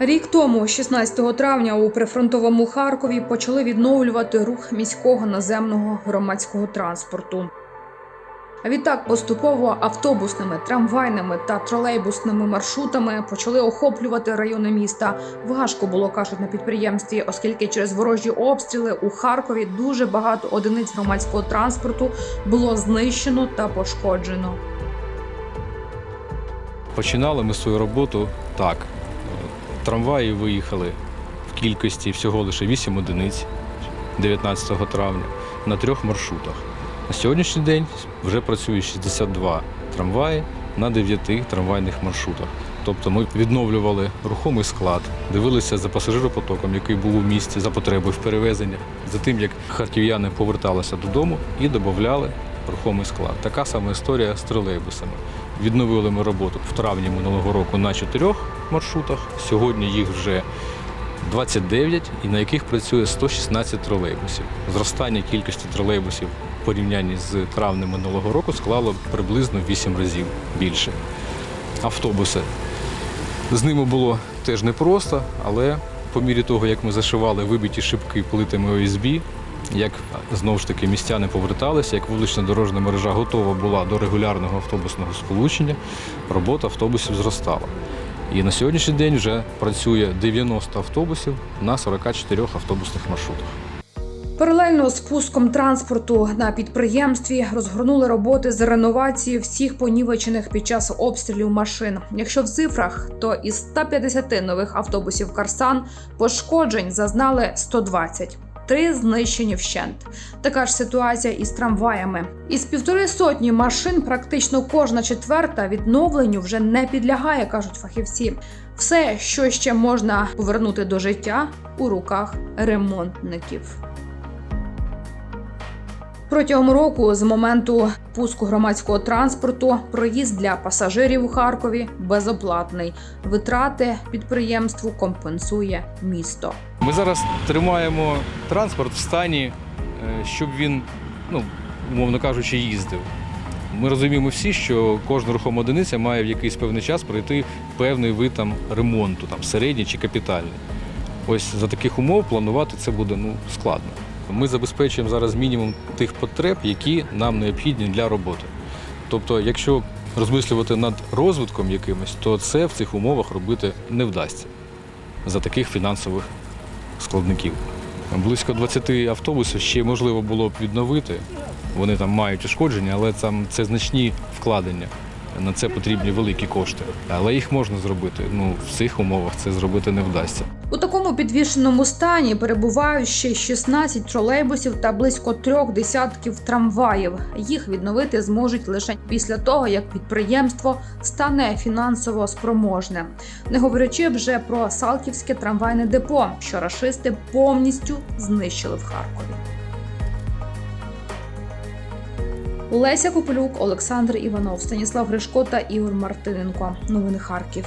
Рік тому, 16 травня, у прифронтовому Харкові почали відновлювати рух міського наземного громадського транспорту. Відтак поступово автобусними, трамвайними та тролейбусними маршрутами почали охоплювати райони міста. Важко було кажуть на підприємстві, оскільки через ворожі обстріли у Харкові дуже багато одиниць громадського транспорту було знищено та пошкоджено. Починали ми свою роботу так. Трамваї виїхали в кількості всього лише 8 одиниць 19 травня на трьох маршрутах. На сьогоднішній день вже працює 62 трамваї на 9 трамвайних маршрутах. Тобто ми відновлювали рухомий склад, дивилися за пасажиропотоком, який був у місті, за потребою в перевезенні, за тим, як харків'яни поверталися додому і додавали рухомий склад. Така сама історія з тролейбусами. Відновили ми роботу в травні минулого року на чотирьох маршрутах. Сьогодні їх вже 29, і на яких працює 116 тролейбусів. Зростання кількості тролейбусів в порівнянні з травнем минулого року склало приблизно 8 разів більше. Автобуси. З ними було теж непросто, але по мірі того, як ми зашивали вибиті шибки плитами ОСБ, як знову ж таки містяни поверталися, як вулична дорожня мережа готова була до регулярного автобусного сполучення, робота автобусів зростала. І на сьогоднішній день вже працює 90 автобусів на 44 автобусних маршрутах. Паралельно з пуском транспорту на підприємстві розгорнули роботи з реновації всіх понівечених під час обстрілів машин. Якщо в цифрах, то із 150 нових автобусів Карсан пошкоджень зазнали 120. Три знищені вщент. Така ж ситуація із трамваями. Із півтори сотні машин практично кожна четверта відновленню вже не підлягає, кажуть фахівці. Все, що ще можна повернути до життя, у руках ремонтників. Протягом року, з моменту пуску громадського транспорту, проїзд для пасажирів у Харкові безоплатний. Витрати підприємству компенсує місто. Ми зараз тримаємо транспорт в стані, е, щоб він, ну, умовно кажучи, їздив. Ми розуміємо всі, що кожна рухома одиниця має в якийсь певний час пройти певний вид там, ремонту, там, середній чи капітальний. Ось за таких умов планувати це буде ну, складно. Ми забезпечуємо зараз мінімум тих потреб, які нам необхідні для роботи. Тобто, якщо розмислювати над розвитком якимось, то це в цих умовах робити не вдасться за таких фінансових складників. Близько 20 автобусів ще можливо було б відновити. Вони там мають ушкодження, але там це значні вкладення. На це потрібні великі кошти. Але їх можна зробити. Ну, в цих умовах це зробити не вдасться. У такому підвішеному стані перебувають ще 16 тролейбусів та близько трьох десятків трамваїв. Їх відновити зможуть лише після того, як підприємство стане фінансово спроможне. Не говорячи вже про Салтівське трамвайне депо, що рашисти повністю знищили в Харкові. Олеся Копилюк, Олександр Іванов, Станіслав Гришко та Ігор Мартиненко. Новини Харків.